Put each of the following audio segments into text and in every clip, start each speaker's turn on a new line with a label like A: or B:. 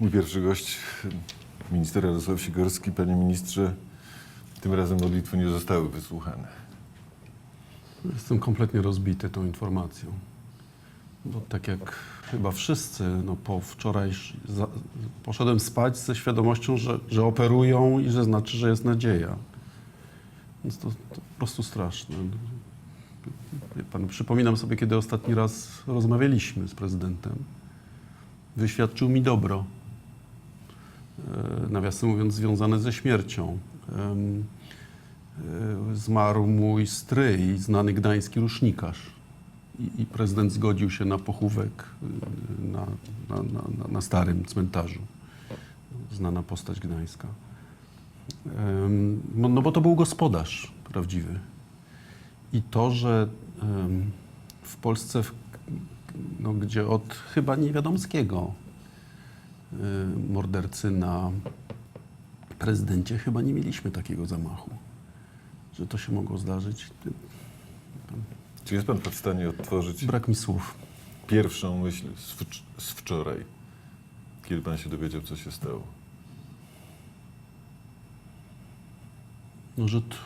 A: Mój pierwszy gość, minister Jarosław Sikorski. Panie ministrze, tym razem modlitwy nie zostały wysłuchane.
B: Jestem kompletnie rozbity tą informacją. Bo tak jak chyba wszyscy, no po wczoraj za, poszedłem spać ze świadomością, że, że operują i że znaczy, że jest nadzieja. Więc to, to po prostu straszne. Pan, przypominam sobie, kiedy ostatni raz rozmawialiśmy z prezydentem. Wyświadczył mi dobro. E, nawiasem mówiąc, związane ze śmiercią. E, zmarł mój stryj, znany gdański rusznikarz. I, prezydent zgodził się na pochówek y, na, na, na, na- starym cmentarzu. Znana postać gdańska. No, no bo to był gospodarz prawdziwy. I to, że w Polsce, no, gdzie od chyba niewiadomskiego y, mordercy na prezydencie chyba nie mieliśmy takiego zamachu. Że to się mogło zdarzyć.
A: Czy jest pan w stanie odtworzyć
B: Brak mi słów.
A: pierwszą myśl z, wcz- z wczoraj, kiedy pan się dowiedział, co się stało?
B: No, że t...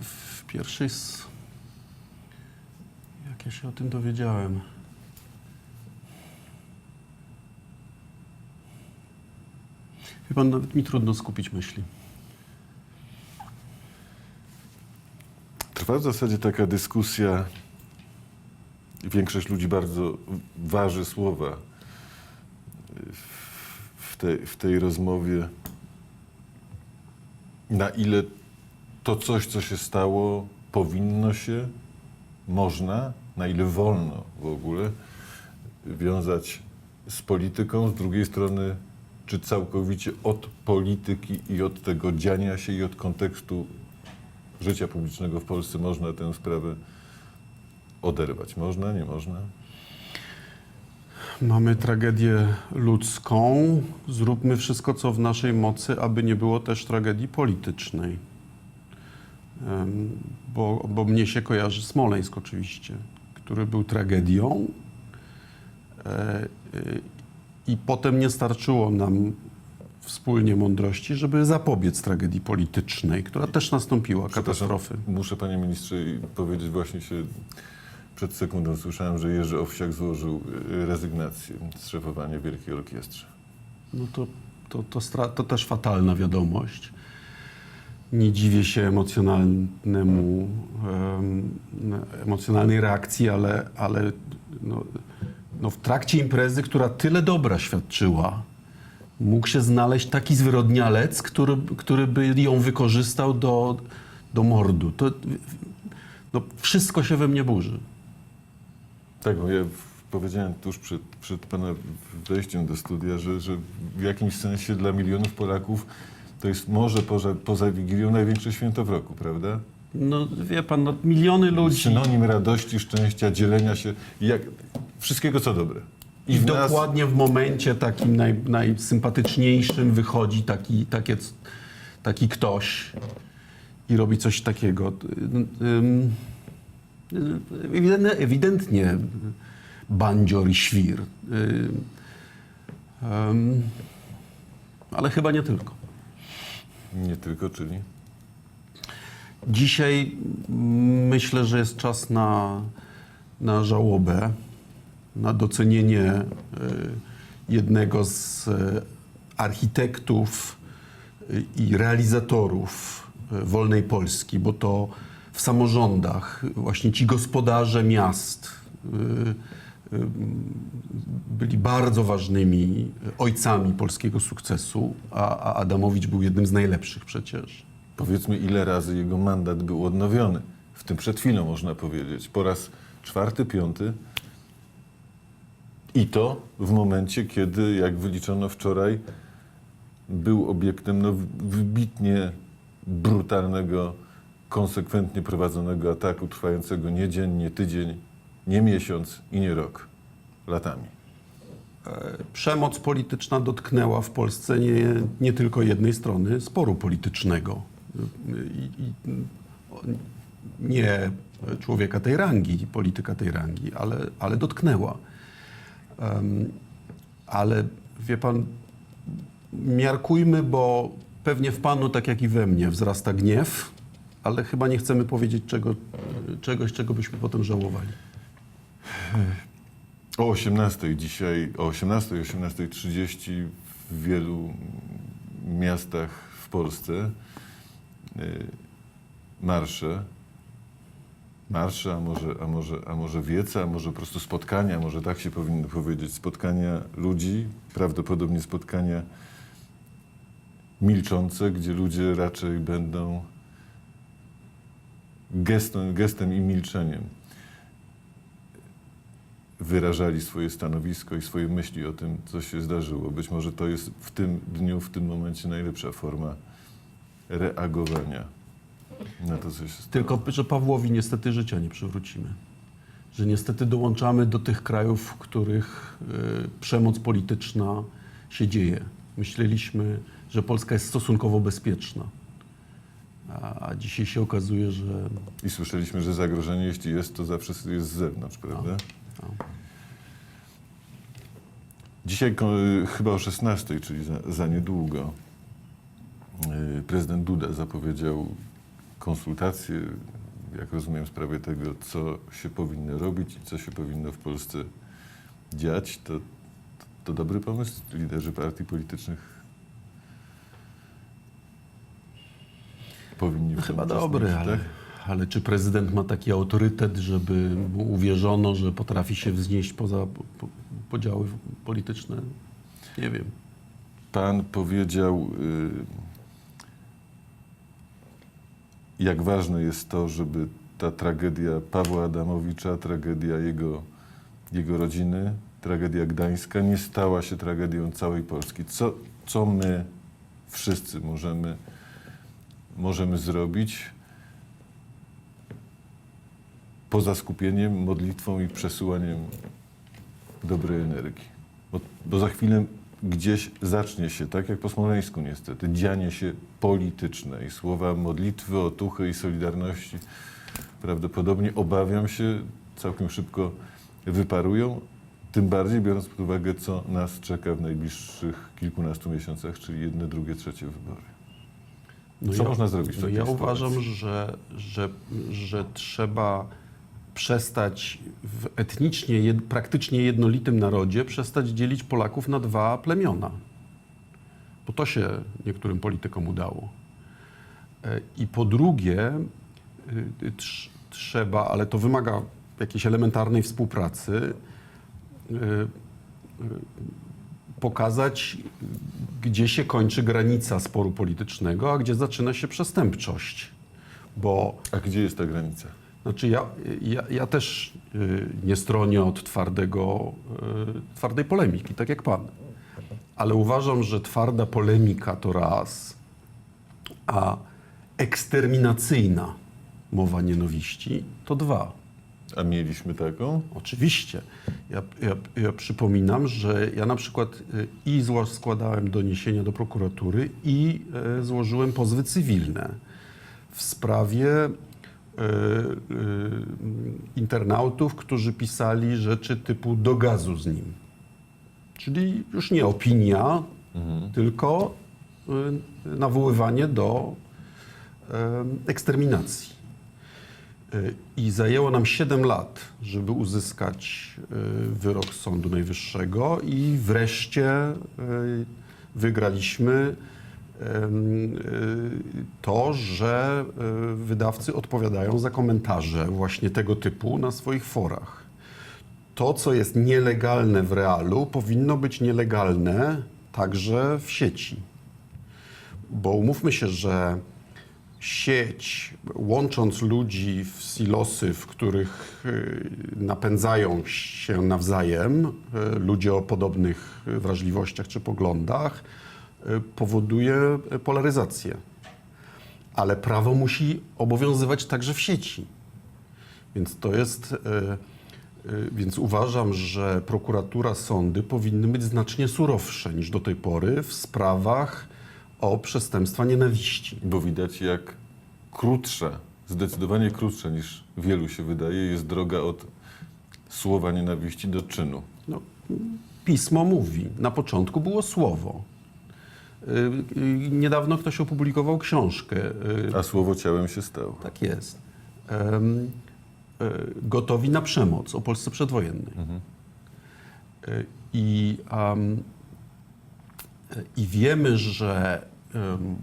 B: w pierwszej z... Jak ja się o tym dowiedziałem? Pan, nawet mi trudno skupić myśli.
A: Trwa w zasadzie taka dyskusja, większość ludzi bardzo waży słowa w- w tej rozmowie, na ile to coś, co się stało, powinno się, można, na ile wolno w ogóle wiązać z polityką, z drugiej strony, czy całkowicie od polityki i od tego dziania się i od kontekstu życia publicznego w Polsce można tę sprawę oderwać. Można, nie można?
B: Mamy tragedię ludzką. Zróbmy wszystko, co w naszej mocy, aby nie było też tragedii politycznej. Bo, bo mnie się kojarzy Smoleńsk oczywiście, który był tragedią. I potem nie starczyło nam wspólnie mądrości, żeby zapobiec tragedii politycznej, która też nastąpiła, katastrofy.
A: Muszę, panie ministrze, powiedzieć, właśnie się przed sekundą słyszałem, że Jerzy Owsiak złożył y, rezygnację z szefowania Wielkiej Orkiestrze.
B: No to, to, to, to też fatalna wiadomość. Nie dziwię się emocjonalnemu, em, emocjonalnej reakcji, ale, ale no, no w trakcie imprezy, która tyle dobra świadczyła, mógł się znaleźć taki zwyrodnialec, który, który by ją wykorzystał do, do mordu. To, no, wszystko się we mnie burzy.
A: Tak, bo ja powiedziałem tuż przed, przed pana wejściem do studia, że, że w jakimś sensie dla milionów Polaków to jest może poza, poza Wigilią największe święto w roku, prawda?
B: No wie pan, no, miliony ludzi.
A: Synonim radości, szczęścia, dzielenia się, jak, wszystkiego co dobre.
B: I
A: w nas-
B: dokładnie w momencie takim naj, najsympatyczniejszym wychodzi taki, takie, taki ktoś i robi coś takiego. Ym, ewidentnie, ewidentnie bandzior i świr. Ale chyba nie tylko.
A: Nie tylko, czyli...
B: Dzisiaj myślę, że jest czas na, na żałobę, na docenienie y, jednego z y, architektów y, i realizatorów wolnej Polski, bo to w samorządach właśnie ci gospodarze miast byli bardzo ważnymi ojcami polskiego sukcesu, a Adamowicz był jednym z najlepszych przecież.
A: Powiedzmy, ile razy jego mandat był odnowiony. W tym przed chwilą można powiedzieć. Po raz czwarty, piąty. I to w momencie, kiedy, jak wyliczono wczoraj, był obiektem no, wybitnie brutalnego, konsekwentnie prowadzonego ataku, trwającego nie dzień, nie tydzień, nie miesiąc i nie rok. Latami.
B: Przemoc polityczna dotknęła w Polsce nie, nie tylko jednej strony sporu politycznego. I, i, nie człowieka tej rangi, polityka tej rangi, ale, ale dotknęła. Em, Ale wie pan, miarkujmy, bo pewnie w panu, tak jak i we mnie, wzrasta gniew, ale chyba nie chcemy powiedzieć czego, czegoś, czego byśmy potem żałowali.
A: O 18 dzisiaj, o 18, 18.30 w wielu miastach w Polsce marsze, marsze, a może, a, może, a może wiece, a może po prostu spotkania, może tak się powinno powiedzieć, spotkania ludzi, prawdopodobnie spotkania milczące, gdzie ludzie raczej będą gestem, gestem i milczeniem wyrażali swoje stanowisko i swoje myśli o tym, co się zdarzyło. Być może to jest w tym dniu, w tym momencie najlepsza forma reagowania na to, co się stało.
B: Tylko, że Pawłowi niestety życia nie przywrócimy. Że niestety dołączamy do tych krajów, w których y, przemoc polityczna się dzieje. Myśleliśmy, że Polska jest stosunkowo bezpieczna. A, a dzisiaj się okazuje, że
A: I słyszeliśmy, że zagrożenie, jeśli jest, to zawsze jest z zewnątrz, prawda?
B: a,
A: Dzisiaj ko- chyba o 16, czyli za, za niedługo, prezydent Duda zapowiedział konsultacje, jak rozumiem, w sprawie tego, co się powinno robić i co się powinno w Polsce dziać. To, to dobry pomysł? Liderzy partii politycznych powinni
B: chyba dobry, ale,
A: tak?
B: ale czy prezydent ma taki autorytet, żeby mu uwierzono, że potrafi się wznieść poza po, po, podziały polityczne? Nie wiem.
A: Pan powiedział, y, jak ważne jest to, żeby ta tragedia Pawła Adamowicza, tragedia jego, jego rodziny, tragedia gdańska nie stała się tragedią całej Polski. Co, co my wszyscy możemy, możemy zrobić poza skupieniem, modlitwą i przesyłaniem dobrej energii? Bo, bo za chwilę gdzieś zacznie się, tak jak po Smoleńsku niestety, dzianie się polityczne i słowa modlitwy, otuchy i solidarności prawdopodobnie, obawiam się, całkiem szybko wyparują, tym bardziej biorąc pod uwagę, co nas czeka w najbliższych kilkunastu miesiącach, czyli jedne, drugie, trzecie wybory. Co można zrobić w
B: No ja
A: sytuacji?
B: uważam, że, że, że trzeba przestać w etnicznie, jed, praktycznie jednolitym narodzie, przestać dzielić Polaków na dwa plemiona. Bo to się niektórym politykom udało. E, I po drugie, y, trz, trzeba, ale to wymaga jakiejś elementarnej współpracy, y, pokazać, gdzie się kończy granica sporu politycznego, a gdzie zaczyna się przestępczość. Bo
A: A gdzie jest ta granica?
B: Znaczy ja, ja, ja też y, nie stronię od twardego, y, twardej polemiki, tak jak pan. Ale uważam, że twarda polemika to raz, a eksterminacyjna mowa nienawiści to dwa.
A: A mieliśmy taką?
B: Oczywiście. Ja, ja, ja przypominam, że ja na przykład y, i zło- składałem doniesienia do prokuratury i złożyłem pozwy cywilne w sprawie internautów, którzy pisali rzeczy typu do gazu z nim. Czyli już nie opinia, tylko y, nawoływanie do y, eksterminacji. Y, I zajęło nam 7 lat, żeby uzyskać y, wyrok Sądu Najwyższego i wreszcie y, wygraliśmy y, to, że y, wydawcy odpowiadają za komentarze właśnie tego typu na swoich forach. To, co jest nielegalne w realu, powinno być nielegalne także w sieci. Bo umówmy się, że sieć, łącząc ludzi w silosy, w których y, napędzają się nawzajem y, ludzie o podobnych y, wrażliwościach czy poglądach, y, powoduje polaryzację. Ale prawo musi obowiązywać także w sieci. Więc to jest. y, y, Więc uważam, że prokuratura, sądy powinny być znacznie surowsze niż do tej pory w sprawach o przestępstwa nienawiści.
A: Bo widać, jak krótsza, zdecydowanie krótsza niż wielu się wydaje, jest droga od słowa nienawiści do czynu.
B: No, pismo mówi. Na początku było słowo. Y, y, Niedawno ktoś opublikował książkę. y,
A: A słowo ciałem się stało.
B: Tak jest. Gotowi na przemoc o Polsce przedwojennej. Y, I, y, I wiemy, że em,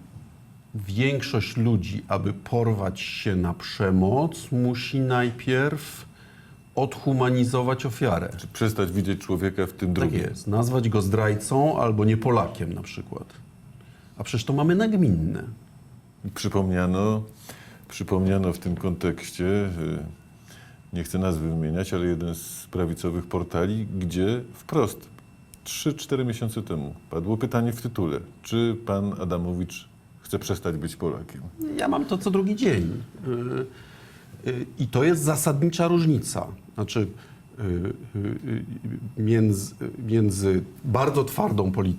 B: większość ludzi, aby porwać się na przemoc, musi najpierw odhumanizować ofiarę.
A: Czy przestać widzieć człowieka w tym
B: Tak
A: drugim.
B: jest. Nazwać go zdrajcą albo nie Polakiem na przykład. A przecież to mamy nagminne.
A: Przypomniano, przypomniano w tym kontekście, nie chcę nazwy wymieniać, ale jeden z prawicowych portali, gdzie wprost 3-4 miesiące temu padło pytanie w tytule, czy pan Adamowicz chce przestać być Polakiem?
B: Ja mam to co drugi dzień. Y, y, I to jest zasadnicza różnica. Znaczy między, między bardzo twardą y, y,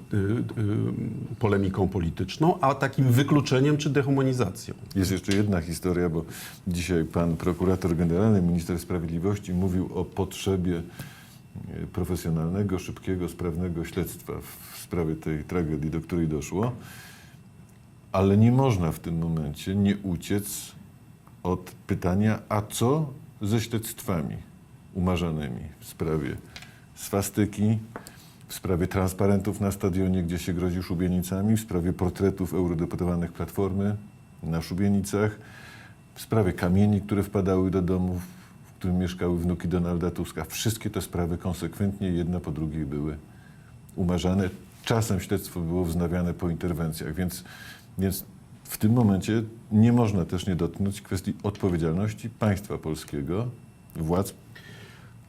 B: polemiką polityczną, a takim wykluczeniem czy dehumanizacją.
A: Jest jeszcze jedna historia, bo dzisiaj pan prokurator generalny, minister sprawiedliwości mówił o potrzebie profesjonalnego, szybkiego, sprawnego śledztwa w sprawie tej tragedii, do której doszło. Ale nie można w tym momencie nie uciec od pytania, a co ze śledztwami umarzanymi w sprawie swastyki, w sprawie transparentów na stadionie, gdzie się grozi szubienicami, w sprawie portretów eurodeputowanych Platformy na szubienicach, w sprawie kamieni, które wpadały do domów, w którym mieszkały wnuki Donalda Tuska. Wszystkie te sprawy konsekwentnie jedna po drugiej były umarzane. Czasem śledztwo było wznawiane po interwencjach, więc, więc w tym momencie nie można też nie dotknąć kwestii odpowiedzialności państwa polskiego, władz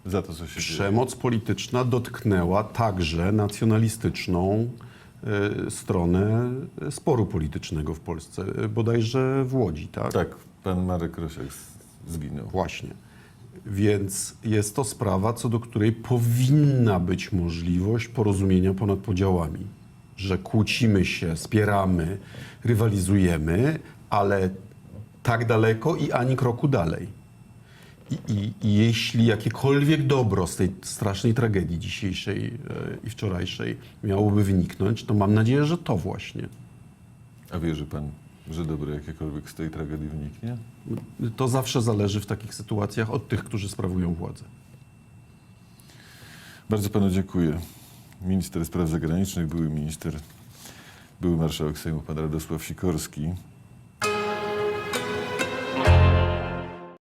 A: za to, co się.
B: Przemoc polityczna dotknęła także nacjonalistyczną y, stronę sporu politycznego w Polsce, y, bodajże w Łodzi, tak?
A: Tak, pan Marek Rosiak z- zginął.
B: Właśnie. Więc jest to sprawa, co do której powinna być możliwość porozumienia ponad podziałami. Że kłócimy się, spieramy, rywalizujemy, ale tak daleko i ani kroku dalej. I, i, jeśli jakiekolwiek dobro z tej strasznej tragedii dzisiejszej e, i wczorajszej miałoby wyniknąć, to mam nadzieję, że to właśnie.
A: A wierzy pan, że dobre jakiekolwiek z tej tragedii wyniknie?
B: To zawsze zależy w takich sytuacjach od tych, którzy sprawują władzę.
A: Bardzo panu dziękuję. Minister spraw zagranicznych, były minister, były marszałek Sejmu, pan Radosław Sikorski.